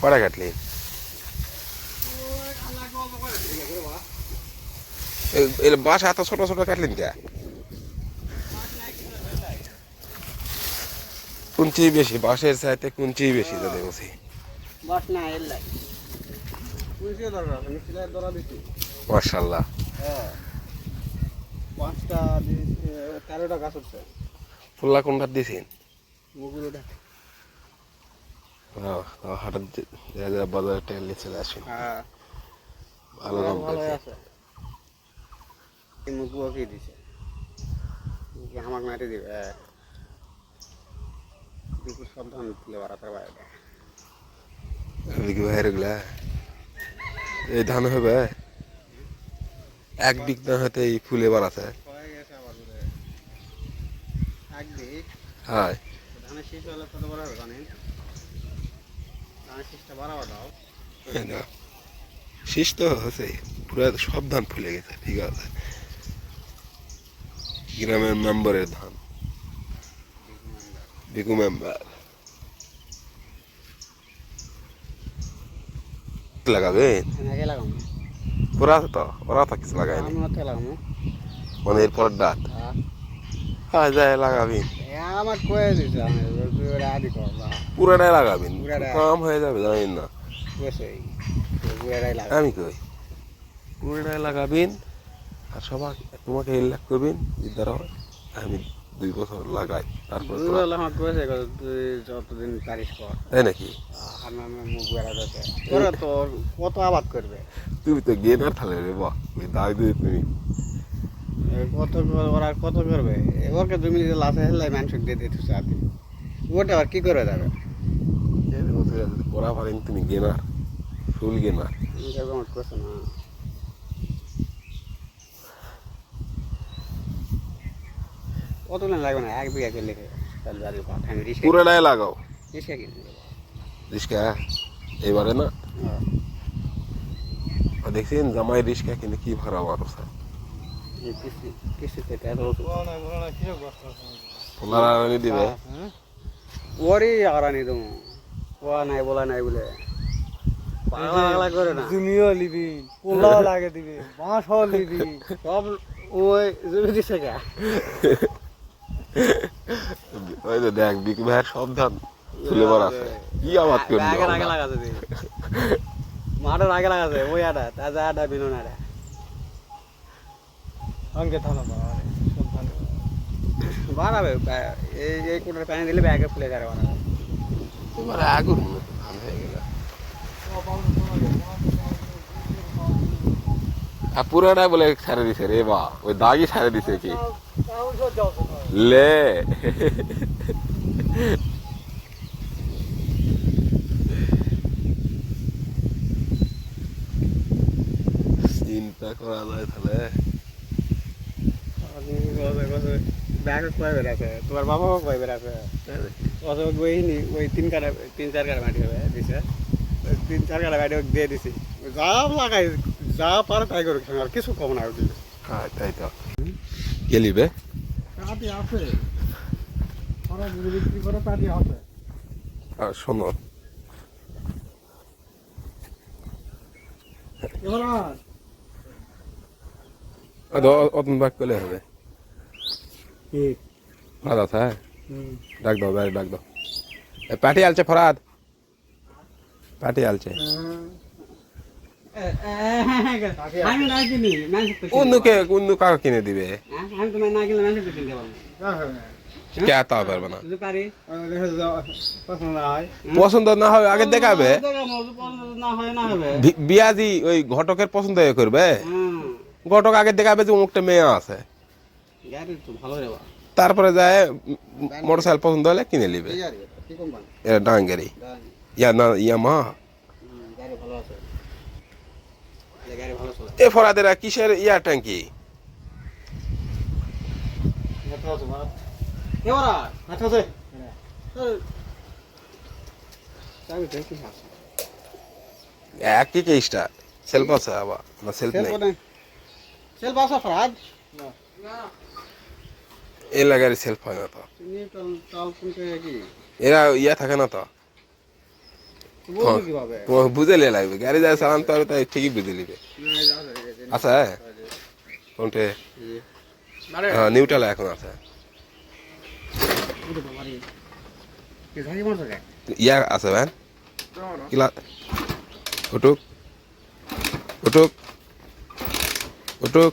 পরে কাটলি? বাস এত ছোট ছোট কাটলেন কে কুঞ্চি বেশি বাঁশের চাইতে কুঞ্চি বেশি সিলাই ধরা মার্শাল্লাহ হ্যাঁ। পাঁচটা এ, তেরোটা গাছ উঠছে। ফুল্লা কোনটা দিছেন মুগুলোটা হঠাৎ বাজারে টেলে চলে আসেন। ভালো দাম আছে। এই কি দিছে? মুগু মাটি দিবে? হ্যাঁ সব ধান তুলে বাড়াতে বাইরে। বিঘি বাইরে গুলা। এই ধান হবে। এক বিঘ ধান হতে এই ফুলে বাড়াতে হয়। ধানের শীষ হলে কত বড় হবে জানেন ধানের শীষটা বাড়াবার দাও এই না। শীষ তো হচ্ছে পুরো সব ধান ফুলে গেছে ঠিক আছে? গ্রামের মেম্বারের ধান। বিকু মেম্বার লাগাবেন আগে ওরা তো? ওরা তো কিছু আমরা মানে এরপর ডাক। হ্যাঁ যায় লাগাবেন আমার কয়ে আমি পুরাটাই লাগাবেন। কাম হয়ে যাবে জানেন না। আমি কই? পুরোটাই লাগাবেন আর সবাই তোমাকে এলাক করবেন যে দ্বারা আমি দুই বছর লাগাই তারপর যতদিন পারিস কর। তাই নাকি? তোরা কত আবাদ করবে? তুমি তো গেনার থালে রে বাহ দাগ দিয়ে তুমি। কত ওরা কত করবে? ওরকে তুমি যদি লাশে হেলাই মানুষ দিয়ে দিতে চাবি ওটা আবার কি করে যাবে? বছর পারেন তুমি গেনার ফুল গেনার আমার করছে না। কত দিন লাগবে না? এক বিঘা করলে রিক্সা পুরোটাই লাগাও। রিক্সা কিনতে দেবো রিস্কা এবারে না? হ্যাঁ। দেখছেন জামাই রিস্কা কিনে কি ভাড়া এই দিবে? হ্যাঁ ওরই আরানি তুমি ও নাই বলা নাই বলে। পাগলা পাগলা করে না। জুমিও লিবি পোলাও লাগে দিবি বাঁশও লিবি সব ওই জমি দিছে কে ওই তো দেখ বিক ভাইয়ের সব ধান তুলে বার আছে। কি আবাদ করবি আগে আগে আমরা? লাগাছে তুই মাঠের আগে লাগাছে ওই আটা তাজা আটা বিনুন আটা দিলে ব্যাগে ফুলে যাবে বাড়াবে এবারে আগুন ধান হয়ে গেল। আর পুরাটাই বলে ছাড়ে দিছে রে বা ওই দাগই ছাড়ে দিছে কি? লে চিন্তা করা যায় তাহলে ব্যাগে কয় বের আছে তোমার বাবাও কয় বের আছে অত গইনি ওই তিন কাটা তিন চার কাটা মাটি হবে দিছে। তিন চার কাটা মাটি ওকে দিয়ে দিছি। যা লাগাই যা পারে তাই করুক আর কিছু কম না হ্যাঁ তাই তো। গেলিবে কাটি আছে। ওরা বিক্রি করে কাটি আছে। আর শোনো। এবার অতন বাক করলে হবে। ফরাদ আছে হ্যাঁ? ডাক দাও বাইরে ডাক দাও। এ, পাটি আলছে ফরাদ? পাটি আলছে। আমি না কিনি মানুষ তো কিনে অন্যকে অন্য কাকে কিনে দিবে? হ্যাঁ, আমি তো না কিনলে মানুষ কিনতে পারব। কে তা পারবে না। পছন্দ না হবে আগে দেখাবে। পছন্দ না হয় না হবে। বি- বিয়াজি ওই ঘটকের পছন্দ হয়ে করবে? ঘটক আগে দেখাবে যে অমুকটা মেয়ে আছে। তারপরে যায় মোটর সাইকেল পছন্দ হলে কিনে নিবে। কি এটা? কি কোম্পানি ডাঙ্গেরি। ইয়া না ইয়ামা এ ফরাদেরা কিসের ইয়া ট্যাঙ্কি? একই কেসটা? সেলফ আছে আবার না সেলফ সেল নেই ফরাজ এ লাগারি সেলফ হয় না তো। এরা ইয়া থাকে না তো। বুঝে লিয়ে লাগবে। গাড়ি যায় চালান তো তাই ঠিকই বুঝে নিবে। আছে? কোনটে? হ্যাঁ নিউট্রাল এখন আছে। ইয়া আছে ভ্যান কিলা উঠুক। উঠুক। উঠুক।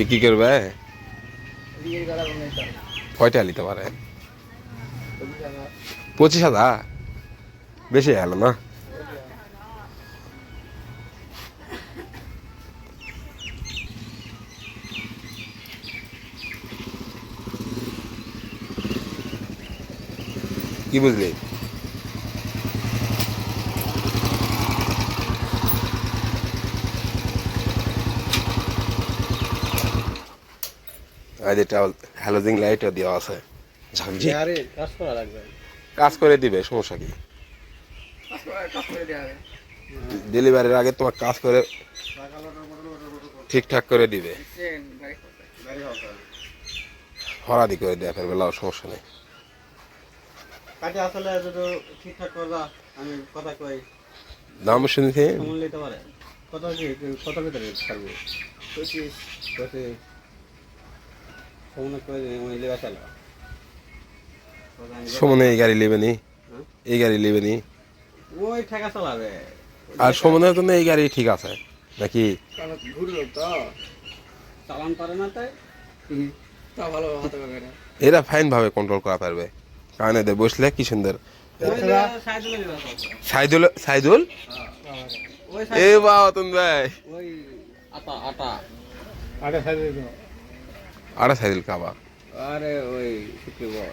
বিক্রি করবে? কয়টা নিতে পারে। পঁচিশ হাজার? বেশি গেল না? কি বুঝলি? যেটা হ্যালোজিং লাইটও দেওয়া আছে। ঝাঁকঝি কাজ করা লাগবে। কাজ করে দিবে সমস্যা কি? ডেলিভারির আগে তোমার কাজ করে ঠিকঠাক করে দিবে। হরাদি করে দেওয়া ফেরবে লাও সমস্যা নেই। আসলে ঠিকঠাক করবা আমি কথা কই। দাম শুনেছি। কত কত ভিতরে ছাড়বো পঁচিশ। পঁচিশ সময় করে আমি লেবা চালা সুমনে এই গাড়ি নেবে নি? এই গাড়ি নেবে নি? ওই ঠেকা চালাবে। আর সুমনের জন্য এই গাড়ি ঠিক আছে নাকি? চালান পারে না তাই। এরা ফাইন ভাবে কন্ট্রোল করা পারবে। কারণ এদের বসলে কি সুন্দর। সাইদুল সাইদুল এ বা অতন ভাই। ওই আটা আটা। আগে আরে সাইদুল কাবা। আরে ওই শুক্রবার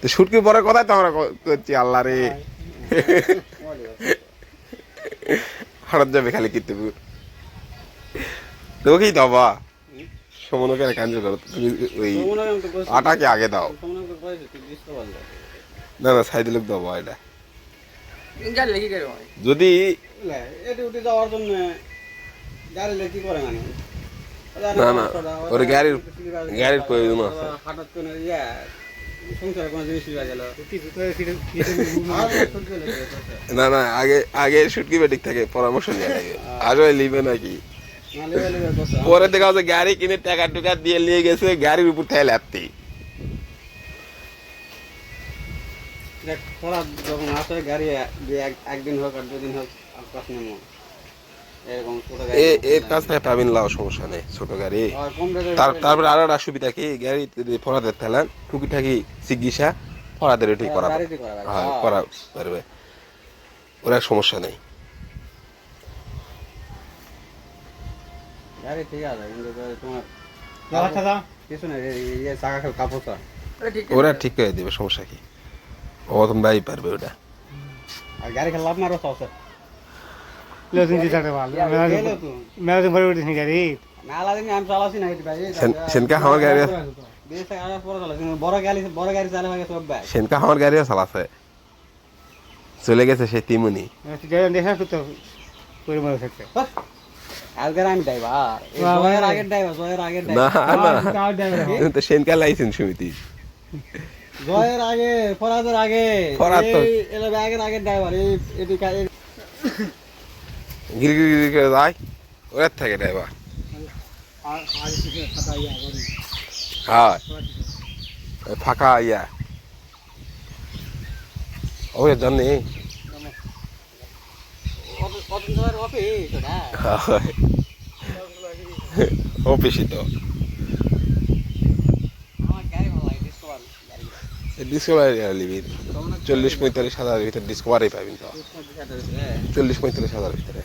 তো শুটকি কথাই তো আমরা করছি আল্লাহ রে। যাবে খালি তোকেই দাও বা সমনকে ক্যান্সেল করো তুমি ওই আটাকে আগে দাও। না। না সাইদুলক দাও বা এটা। যদি যাওয়ার জন্য গাড়ি কি করে মানে? না, না, ওর গাড়ির- গাড়ির প্রয়োজন আছে। হঠাৎ করে ইয়া। না না আগে আগে শুটকি বেটিক থাকে পরামর্শ নিয়ে আসলে লিবে নাকি। পরে দেখা যাচ্ছে গাড়ি কিনে টাকা টুকা দিয়ে নিয়ে গেছে গাড়ির উপর থেকে ল্যাপতি দেখ, খরা যখন আসে গাড়ি একদিন হোক আর দুদিন হোক আশপাশ নেমো এরকম ছোট গাড়ি এ এর কাছ থেকে পাবেন লাও সমস্যা নেই ছোট গাড়ি। আর কম রেটের তার গাড়ি- তারপরে আরও একটা সুবিধা কি গাড়ি ফরাদের থালেন টুকিটাকি চিকিৎসা ফরাদের এটি করা গাড়িতে করা লাগে। হ্যাঁ হ্যাঁ। করা পারবে। ওরা সমস্যা নেই। গাড়ি ঠিক আছে তোমার কিছু না চাকা খেল কাপড় ওরা ঠিক করে দেবে সমস্যা কি? ও তুমি ভাই পারবে ওটা। আর গাড়ি না সেনকা আমার গাড়ি সেনকা আমার গাড়িও চালাছে চলে গেছে সেই তিমুনি মনে সেনকা লাইসেন্স সমিতি। জয়ের আগে ফরাদের আগে। ফরাদ তো- আগের আগের ড্রাইভার এই এদিকে এই- গিরি গিরি গিরি করে যায় ওর থেকে ড্রাইভার হ্যাঁ ফাঁকা ইয়া ওই জানি অফিসই তো ডিসকভার নিবি চল্লিশ পঁয়তাল্লিশ হাজারের ভিতরে ডিসকভারি পাবেন তো চল্লিশ পঁয়তাল্লিশ হাজারের ভিতরে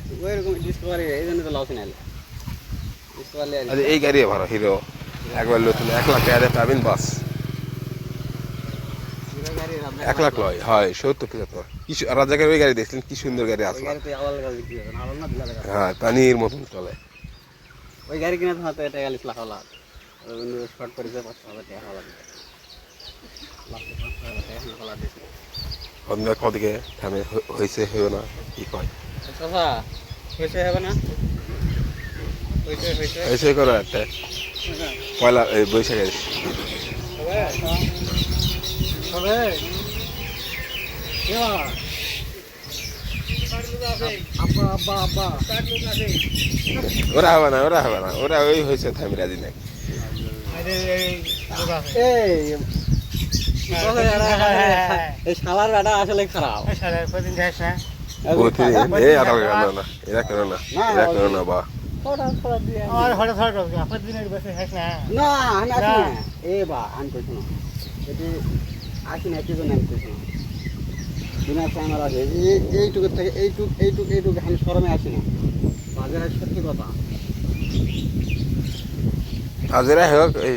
ডিসকভারি এই জন্য তো লস ডিসকভারি আচ্ছা এই গাড়ি ভালো হিরো। একবার নতুন এক লাখ টাকা পাবেন বাস। এক লাখ লয় হয় সত্তর পঁচাত্তর। কি রাজাকের ওই গাড়ি দেখছিলেন কি সুন্দর গাড়ি আসলো না হ্যাঁ পানির মতন চলে। ওই গাড়ি কিনে তো হাতে টাকা লিস লাখ লাখ। শর্ট করে পাঁচশো হাজার টাকা লাগবে কদিকে থামে হয়েছে হইও না কি কয় চাচা হয়েছে হবে না? হয়েছে হয়েছে। হয়েছে করো একটা। পয়লা এই বৈশাখে হবে? কেয়া? আব্বা আব্বা আব্বা ওরা হবে না ওরা হবে না ওরা ওই হয়েছে থামি রাজি নাই এই এই শালার বেটা আসলে খারাপ। এরা কেন না এরা কেন না বা এইটুকু থেকে এইটুক এইটুক এইটুক আমি শরমে আসি না বাজারে সত্যি কথা হাজিরা হোক এই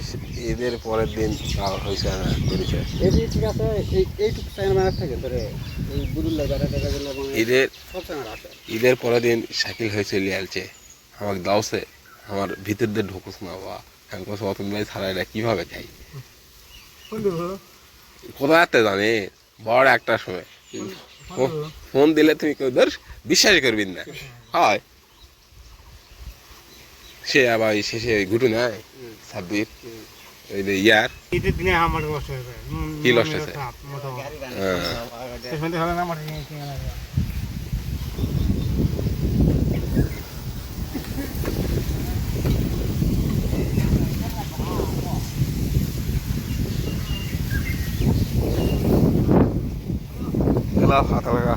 ঈদের পরের দিন হয়েছে না করেছে। ঠিক আছে ধরে ঈদের আছে ঈদের পরের দিন সাইকেল হয়েছে লিয়ালছে আমাকে দাওছে আমার ভিতর দিয়ে ঢুকুস না বা আমি কোথাও অতন ভাই ছাড়া এটা কীভাবে খাই কোথায় আসতে জানি? বড় একটার সময়। ফোন দিলে তুমি কেউ ধর বিশ্বাস করবি না। হয়। সে আবার শেষে ঘুটু নাই ছাব্বির ওই যে ইয়ার? ঈদের দিনে আমার লস হয়েছে কি loss হয়েছে? হ্যাঁ। হাতা লাগা